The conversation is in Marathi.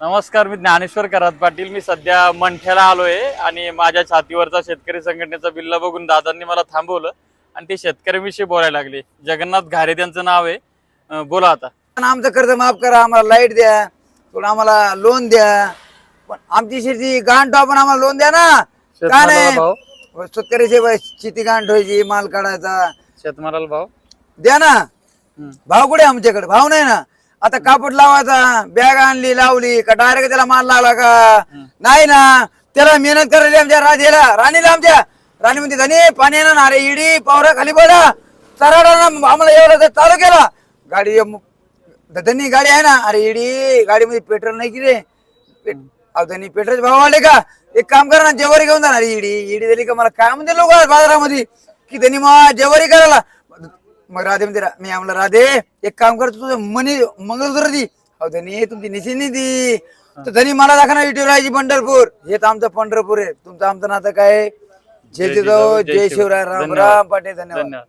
नमस्कार मी ज्ञानेश्वर करात पाटील. मी सध्या मंठ्याला आलोय आणि माझ्या छातीवरचा शेतकरी संघटनेचा बिल्ला बघून दादांनी मला थांबवलं आणि ते शेतकऱ्यांविषयी बोलायला लागले. जगन्नाथ घारे त्यांचं नाव आहे. अं, बोला आता. पण आमचं कर्ज माफ करा आम्हाला लाइट द्या थोडं आम्हाला लोन द्या. पण आमची शेती गांठ आपण आम्हाला लोन द्या ना. काय शेतमालाला नाही? शेतकऱ्याची बाई शेती गांठ व्हायची माल काढायचा. शेतमालाला भाव? द्या ना. हम्म. भाव कुठे आमच्याकडे? भाव नाही ना. आता कापड लावायचा बॅग आणली लावली का डायरेक्ट त्याला माल लागला का? नाही ना त्याला मेहनत करायची आमच्या राधेला. राणीला आमच्या. राणी म्हणते धनी पाणी येणार ना. अरे इडी पावरा खाली पडा. चराडा ना. आम्हाला एवढा तर चालू केला. गाडी धनी गाडी आहे ना. अरे इडी गाडीमध्ये पेट्रोल नाही की रे. अहो धनी पेट्रोल भाव वाढले का? एक काम करा ना जेवारी घेऊन जाणार इडी इडी दिली का? मला काय म्हणते लोक बाजारामध्ये? की त्यांनी मग जेवारी करायला मग राधे म्हणते मी आम्हाला राधे एक काम कर तुझं मनी मंगळसूत्र दी. अहो धनी तुमची निशिनी दी. तर धनी मला दाखवा विठुरायची पंढरपूर. हे तर आमचं पंढरपूर आहे. तुमचं आमचं नातं काय? जय जिजाऊ जय शिवराय. राम. राम धन्यवाद. धन्यवाद.